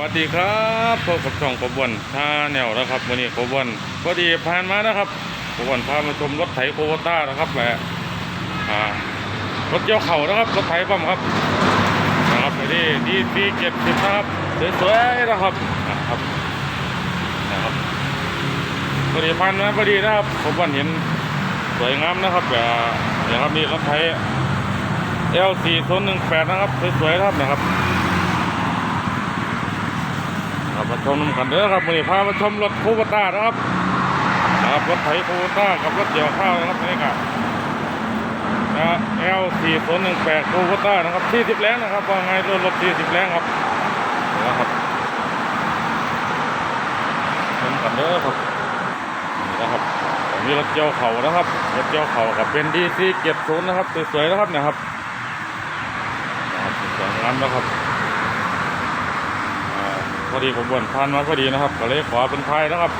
วัสดีครับพบกับช่องกบวนชาแนวนะครับวันนี้กบวนพอดีผ่านมานะครับกบวนพามาชมรถไถโคโวต้านะครับแหละรถเกี่ยวเข่านะครับรถไถปั๊มครับนะครับไปที่ดีดีเจ็ดสิบนะครับสวยๆนะครับนะครับนะครับพอดีผ่านมาพอดีนะครับกบวนเห็นสวยงามนะครับแบบนะครับนี่รถไถ L4 0 1 8นะครับสวยๆนะครับนะครับ ครับมา ชมกันเด้อครับวันนี้พามาชมรถคูปต้านะครับนะครับรถไถคูปต้ากับรถเกี่ยวข้าวนะครับนี่ครับนะ L 4 0 1 8คูปต้านะครับ40แรงนะครับว่าไงรถรถ40แรงครับนะครับชมกันเด้อครับนี่นะครับมีรถเกี่ยวเข่านะครับรถเกี่ยวเข่ากับเป็นดีซีเก็บศูนย์นะครับสวยๆนะครับเนะครับนะครับสวยงามนะครับ อดีผมบ่นผ่านมาพอดีนะครับก็เลยขอเป็นไทยนะครับ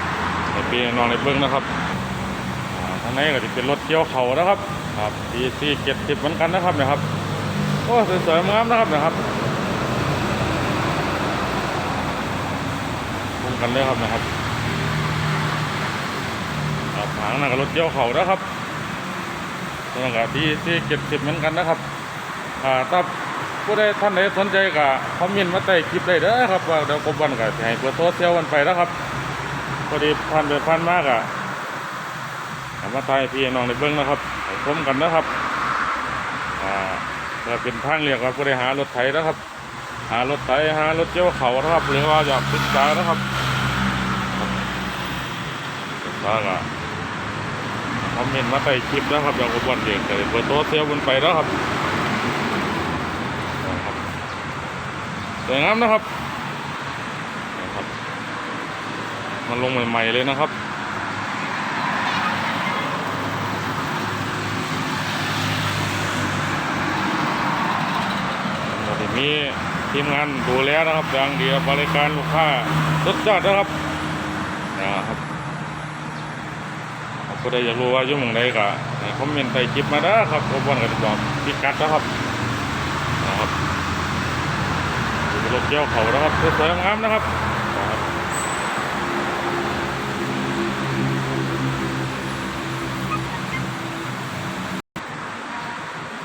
ในปีนอนในเบิ้งนะครับทางในก็จะเป็นรถเกี่ยวเขานะครับครับปีสี่เจ็ดสิบเหมือนกันนะครับนะครับโอ้สวยๆงามนะครับนะครับพุ่งกันเลยครับนะครับครับหางนั่นก็รถเกี่ยวเขานะครับตัวนั้นก็ปีสี่เจ็ดสิบเหมือนกันนะครับอ่าถ้า ผู้ใดท่านใดสนใจก็คอมเมนต์มาใต้คลิปได้เด้อครับว่าเดี๋ยวกบวันก็ให้เปิดโซเชียลวันไปแล้วครับพอดีผ่านไปผ่านมากอะมาถ่ายให้พี่น้องในเบิ้องนะครับให้ชมกันนะครับอ่าก็เป็นทางเรียกว่าผู้ใดหารถไถนะครับ หารถไถหารถเจ้าเขานะครับหรือว่าอยากศึกษานะครับศึกษาก็คอมเมนต์มาใต้คลิปนะครับเดี๋ยวกบวันเด็กเปิดโซเชียลวันไปแล้วครับ สวยงามนะครับนะครับ มันลงใหม่ ๆ เลยนะครับเราจะมีทีมงานดูแลนะครับอย่างเดียวบริการลูกค้าสุดยอดนะครับนะครับก็ได้อยากรู้ว่าอยู่หมองใดก็คอมเมนต์ใต้คลิปมาได้ครับผมวันก็จอกพิกัดนะครับนะครับ รถเกี่ยวเขานะครับสวยๆงามๆนะครับนะครับ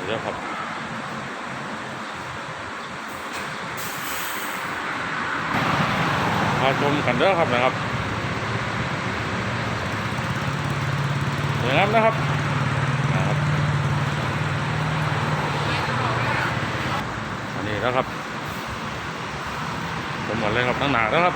เดี๋ยวครับมาชมกันเด้อครับนะครับสวยงามนะครับนะครับ อันนี้นะครับ เลยครับทั้งหนาแล้วครับ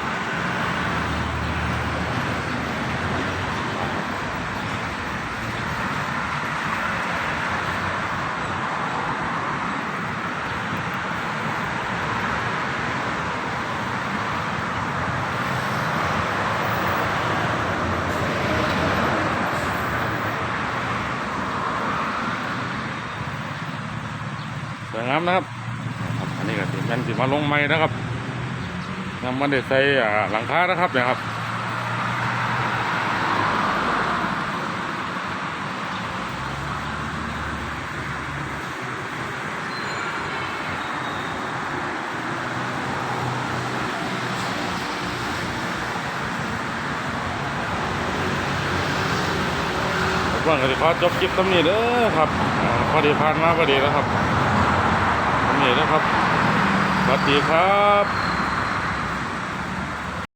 สวยงามนะครับครับ อันนี้ก็สิแม่นสิมาลงไม้นะครับ ยังไม่ได้ใส่หลังคานะครับเนี่ยครับว่างก็จะขอจบคลิปตรงนี้เด้อครับพอดีผ่านมาพอดีแล้วครับตรงนี้นะครับสวัสดีครับ